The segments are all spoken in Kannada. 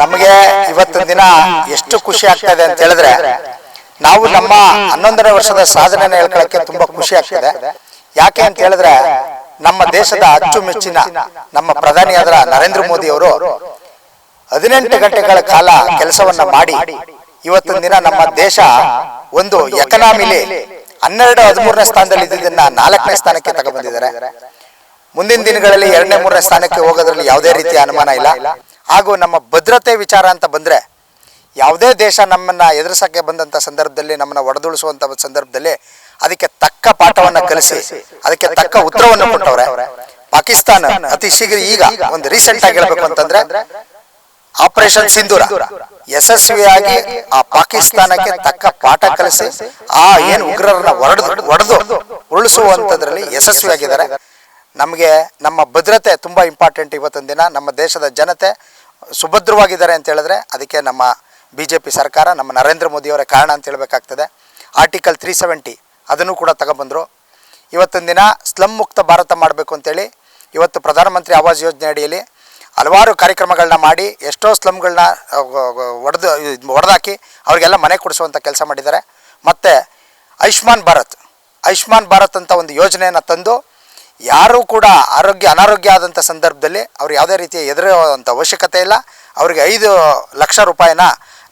ನಮಗೆ ಇವತ್ತಿನ ದಿನ ಎಷ್ಟು ಖುಷಿ ಆಗ್ತಾ ಅಂತ ಹೇಳಿದ್ರೆ, ನಾವು ನಮ್ಮ ಹನ್ನೊಂದನೇ ವರ್ಷದ ಸಾಧನೆ ಹೇಳ್ಕೊಳಕ್ಕೆ ತುಂಬಾ ಖುಷಿ ಆಗ್ತದೆ. ಯಾಕೆ ಅಂತ ಹೇಳಿದ್ರೆ, ನಮ್ಮ ದೇಶದ ಅಚ್ಚುಮೆಚ್ಚಿನ ನಮ್ಮ ಪ್ರಧಾನಿಯಾದ ನರೇಂದ್ರ ಮೋದಿ ಅವರು ಹದಿನೆಂಟು ಗಂಟೆಗಳ ಕಾಲ ಕೆಲಸವನ್ನ ಮಾಡಿ, ಇವತ್ತಿನ ದಿನ ನಮ್ಮ ದೇಶ ಒಂದು ಎಕನಾಮಿಲಿ ಹನ್ನೆರಡು ಹದಿಮೂರನೇ ಸ್ಥಾನದಲ್ಲಿ ಇದ್ದಿದ್ದನ್ನ ನಾಲ್ಕನೇ ಸ್ಥಾನಕ್ಕೆ ತಗೊಂಡ್ಬಂದಿದ್ದಾರೆ. ಮುಂದಿನ ದಿನಗಳಲ್ಲಿ ಎರಡನೇ, ಮೂರನೇ ಸ್ಥಾನಕ್ಕೆ ಹೋಗೋದ್ರಲ್ಲಿ ಯಾವುದೇ ರೀತಿಯ ಅನುಮಾನ ಇಲ್ಲ. ಹಾಗೂ ನಮ್ಮ ಭದ್ರತೆ ವಿಚಾರ ಅಂತ ಬಂದ್ರೆ ಯಾವುದೇ ದೇಶ ನಮ್ಮನ್ನ ಎದುರಿಸೋಕ್ಕೆ ಬಂದಂತ ಸಂದರ್ಭದಲ್ಲಿ ನಮ್ಮನ್ನ ಒಡೆದುಳಿಸುವಂಥ ಸಂದರ್ಭದಲ್ಲಿ ಅದಕ್ಕೆ ತಕ್ಕ ಪಾಠವನ್ನ ಕಲಿಸಿ ಅದಕ್ಕೆ ತಕ್ಕ ಉತ್ತರವನ್ನು ಕೊಟ್ಟವ್ರೆ. ಪಾಕಿಸ್ತಾನ ಅತಿ ಶೀಘ್ರ ಈಗ ಒಂದು ರೀಸೆಂಟ್ ಆಗಿ ಹೇಳಬೇಕು ಅಂತಂದ್ರೆ ಆಪರೇಷನ್ ಸಿಂಧೂರ ಯಶಸ್ವಿಯಾಗಿ ಆ ಪಾಕಿಸ್ತಾನಕ್ಕೆ ತಕ್ಕ ಪಾಠ ಕಲಿಸಿ ಆ ಏನು ಉಗ್ರರನ್ನ ಒಡೆದು ಒಡೆದು ಉರುಳಿಸುವಂತದ್ರಲ್ಲಿ ಯಶಸ್ವಿಯಾಗಿದ್ದಾರೆ. ನಮಗೆ ನಮ್ಮ ಭದ್ರತೆ ತುಂಬ ಇಂಪಾರ್ಟೆಂಟ್ ಇವತ್ತಿನ ದಿನ. ನಮ್ಮ ದೇಶದ ಜನತೆ ಸುಭದ್ರವಾಗಿದ್ದಾರೆ ಅಂತ ಹೇಳಿದ್ರೆ ಅದಕ್ಕೆ ನಮ್ಮ ಬಿ ಜೆ ಪಿ ಸರ್ಕಾರ, ನಮ್ಮ ನರೇಂದ್ರ ಮೋದಿಯವರೇ ಕಾರಣ ಅಂತ ಹೇಳಬೇಕಾಗ್ತದೆ. ಆರ್ಟಿಕಲ್ ತ್ರೀ ಸೆವೆಂಟಿ ಅದನ್ನು ಕೂಡ ತಗೊಬಂದರು ಇವತ್ತಿನ ದಿನ ಸ್ಲಮ್ ಮುಕ್ತ ಭಾರತ ಮಾಡಬೇಕು ಅಂತೇಳಿ ಇವತ್ತು ಪ್ರಧಾನಮಂತ್ರಿ ಆವಾಸ್ ಯೋಜನೆ ಅಡಿಯಲ್ಲಿ ಹಲವಾರು ಕಾರ್ಯಕ್ರಮಗಳನ್ನ ಮಾಡಿ ಎಷ್ಟೋ ಸ್ಲಮ್ಗಳನ್ನ ಒಡೆದು, ಒಡೆದಾಕಿ ಅವರಿಗೆಲ್ಲ ಮನೆ ಕೊಡಿಸುವಂಥ ಕೆಲಸ ಮಾಡಿದ್ದಾರೆ. ಮತ್ತು ಆಯುಷ್ಮಾನ್ ಭಾರತ್ ಆಯುಷ್ಮಾನ್ ಭಾರತ್ ಅಂತ ಒಂದು ಯೋಜನೆಯನ್ನು ತಂದು ಯಾರೂ ಕೂಡ ಆರೋಗ್ಯ ಅನಾರೋಗ್ಯ ಆದಂಥ ಸಂದರ್ಭದಲ್ಲಿ ಅವ್ರು ಯಾವುದೇ ರೀತಿಯ ಎದುರುವಂಥ ಅವಶ್ಯಕತೆ ಇಲ್ಲ. ಅವರಿಗೆ ಐದು ಲಕ್ಷ ರೂಪಾಯಿನ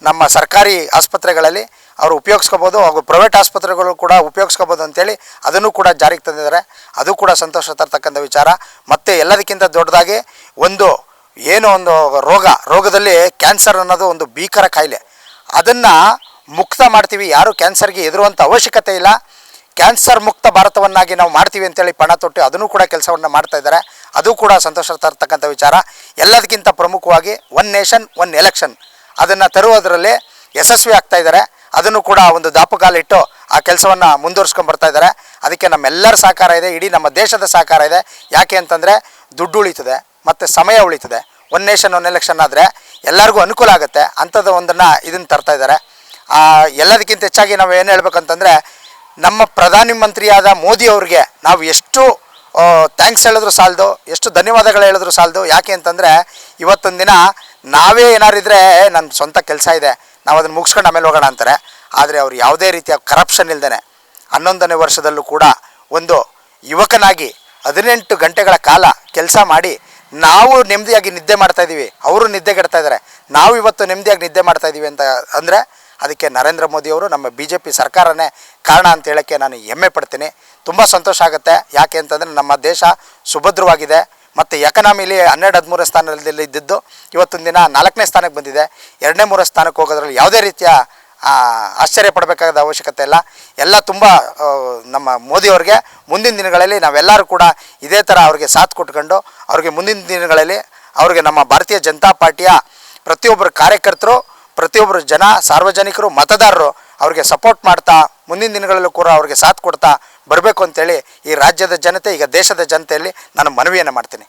ನಮ್ಮ ಸರ್ಕಾರಿ ಆಸ್ಪತ್ರೆಗಳಲ್ಲಿ ಅವರು ಉಪಯೋಗಿಸ್ಕೋಬೋದು ಹಾಗೂ ಪ್ರೈವೇಟ್ ಆಸ್ಪತ್ರೆಗಳು ಕೂಡ ಉಪಯೋಗಿಸ್ಕೋಬೋದು ಅಂತೇಳಿ ಅದನ್ನು ಕೂಡ ಜಾರಿಗೆ ತಂದಿದ್ದಾರೆ. ಅದು ಕೂಡ ಸಂತೋಷ ತರ್ತಕ್ಕಂಥ ವಿಚಾರ. ಮತ್ತು ಎಲ್ಲದಕ್ಕಿಂತ ದೊಡ್ಡದಾಗಿ ಒಂದು ಏನು ಒಂದು ರೋಗ, ರೋಗದಲ್ಲಿ ಕ್ಯಾನ್ಸರ್ ಅನ್ನೋದು ಒಂದು ಭೀಕರ ಕಾಯಿಲೆ. ಅದನ್ನು ಮುಕ್ತ ಮಾಡ್ತೀವಿ. ಯಾರು ಕ್ಯಾನ್ಸರ್ಗೆ ಎದುರುವಂಥ ಅವಶ್ಯಕತೆ ಇಲ್ಲ. ಕ್ಯಾನ್ಸರ್ ಮುಕ್ತ ಭಾರತವನ್ನಾಗಿ ನಾವು ಮಾಡ್ತೀವಿ ಅಂತೇಳಿ ಪಣ ತೊಟ್ಟು ಅದನ್ನು ಕೂಡ ಕೆಲಸವನ್ನು ಮಾಡ್ತಾ ಇದ್ದಾರೆ. ಅದು ಕೂಡ ಸಂತೋಷ ತರ್ತಕ್ಕಂಥ ವಿಚಾರ. ಎಲ್ಲದಕ್ಕಿಂತ ಪ್ರಮುಖವಾಗಿ ಒನ್ ನೇಷನ್, ಒನ್ ಎಲೆಕ್ಷನ್. ಅದನ್ನು ತರುವುದರಲ್ಲಿ ಯಶಸ್ವಿ ಆಗ್ತಾ ಇದ್ದಾರೆ. ಅದನ್ನು ಕೂಡ ಒಂದು ದಾಪುಗಾಲಿಟ್ಟು ಆ ಕೆಲಸವನ್ನು ಮುಂದುವರ್ಸ್ಕೊಂಡು ಬರ್ತಾ ಇದ್ದಾರೆ. ಅದಕ್ಕೆ ನಮ್ಮೆಲ್ಲರ ಸಹಕಾರ ಇದೆ. ಇಡೀ ನಮ್ಮ ದೇಶದ ಸಹಕಾರ ಇದೆ. ಯಾಕೆ ಅಂತಂದರೆ ದುಡ್ಡು ಉಳಿತದೆ, ಮತ್ತು ಸಮಯ ಉಳಿತದೆ. ಒನ್ ನೇಷನ್, ಒನ್ ಎಲೆಕ್ಷನ್ ಆದರೆ ಎಲ್ಲರಿಗೂ ಅನುಕೂಲ ಆಗುತ್ತೆ. ಅಂಥದ್ದು ಒಂದನ್ನು ಇದನ್ನು ತರ್ತಾ ಇದ್ದಾರೆ. ಎಲ್ಲದಕ್ಕಿಂತ ಹೆಚ್ಚಾಗಿ ನಾವು ಏನು ಹೇಳ್ಬೇಕಂತಂದರೆ ನಮ್ಮ ಪ್ರಧಾನಿ ಮಂತ್ರಿಯಾದ ಮೋದಿ ಅವ್ರಿಗೆ ನಾವು ಎಷ್ಟು ಥ್ಯಾಂಕ್ಸ್ ಹೇಳಿದ್ರು ಸಾಲದು, ಎಷ್ಟು ಧನ್ಯವಾದಗಳು ಹೇಳಿದ್ರು ಸಾಲದು, ಯಾಕೆ ಅಂತಂದರೆ ಇವತ್ತೊಂದು ದಿನ ನಾವೇ ಏನಾರಿದ್ರೆ ನನ್ನ ಸ್ವಂತ ಕೆಲಸ ಇದೆ, ನಾವು ಅದನ್ನು ಮುಗಿಸ್ಕೊಂಡು ಆಮೇಲೆ ಹೋಗೋಣ ಅಂತಾರೆ. ಆದರೆ ಅವ್ರು ಯಾವುದೇ ರೀತಿಯ ಕರಪ್ಷನ್ ಇಲ್ದೇ ಹನ್ನೊಂದನೇ ವರ್ಷದಲ್ಲೂ ಕೂಡ ಒಂದು ಯುವಕನಾಗಿ ಹದಿನೆಂಟು ಗಂಟೆಗಳ ಕಾಲ ಕೆಲಸ ಮಾಡಿ ನಾವು ನೆಮ್ಮದಿಯಾಗಿ ನಿದ್ದೆ ಮಾಡ್ತಾಯಿದ್ದೀವಿ ಅವರು ನಿದ್ದೆಗೆಡ್ತಾ ಇದ್ದಾರೆ ನಾವು ಇವತ್ತು ನೆಮ್ಮದಿಯಾಗಿ ನಿದ್ದೆ ಮಾಡ್ತಾಯಿದ್ದೀವಿ ಅಂತ ಅಂದರೆ ಅದಕ್ಕೆ ನರೇಂದ್ರ ಮೋದಿ ಅವರು ನಮ್ಮ ಬಿ ಜೆ ಪಿ ಸರ್ಕಾರನೇ ಕಾರಣ ಅಂತ ಹೇಳೋಕ್ಕೆ ನಾನು ಹೆಮ್ಮೆ ಪಡ್ತೀನಿ. ತುಂಬ ಸಂತೋಷ ಆಗುತ್ತೆ. ಯಾಕೆ ಅಂತಂದರೆ ನಮ್ಮ ದೇಶ ಸುಭದ್ರವಾಗಿದೆ. ಮತ್ತು ಎಕನಾಮಿಲಿ ಹನ್ನೆರಡು ಹದಿಮೂರನೇ ಸ್ಥಾನದಲ್ಲಿ ಇದ್ದಿದ್ದು ಇವತ್ತೊಂದು ದಿನ ನಾಲ್ಕನೇ ಸ್ಥಾನಕ್ಕೆ ಬಂದಿದೆ. ಎರಡನೇ ಮೂರನೇ ಸ್ಥಾನಕ್ಕೆ ಹೋಗೋದ್ರಲ್ಲಿ ಯಾವುದೇ ರೀತಿಯ ಆಶ್ಚರ್ಯ ಪಡಬೇಕಾದ ಅವಶ್ಯಕತೆ ಇಲ್ಲ. ಎಲ್ಲ ತುಂಬ ನಮ್ಮ ಮೋದಿಯವ್ರಿಗೆ ಮುಂದಿನ ದಿನಗಳಲ್ಲಿ ನಾವೆಲ್ಲರೂ ಕೂಡ ಇದೇ ಥರ ಅವ್ರಿಗೆ ಸಾಥ್ ಕೊಟ್ಕೊಂಡು ಅವ್ರಿಗೆ ಮುಂದಿನ ದಿನಗಳಲ್ಲಿ ಅವ್ರಿಗೆ ನಮ್ಮ ಭಾರತೀಯ ಜನತಾ ಪಾರ್ಟಿಯ ಪ್ರತಿಯೊಬ್ಬರು ಕಾರ್ಯಕರ್ತರು ಪ್ರತಿಯೊಬ್ಬರು ಜನ, ಸಾರ್ವಜನಿಕರು, ಮತದಾರರು ಅವ್ರಿಗೆ ಸಪೋರ್ಟ್ ಮಾಡ್ತಾ, ಮುಂದಿನ ದಿನಗಳಲ್ಲೂ ಕೂಡ ಅವ್ರಿಗೆ ಸಾಥ್ ಕೊಡ್ತಾ ಬರಬೇಕು ಅಂತೇಳಿ ಈ ರಾಜ್ಯದ ಜನತೆ, ಈಗ ದೇಶದ ಜನತೆಯಲ್ಲಿ ನಾನು ಮನವಿಯನ್ನು ಮಾಡ್ತೀನಿ.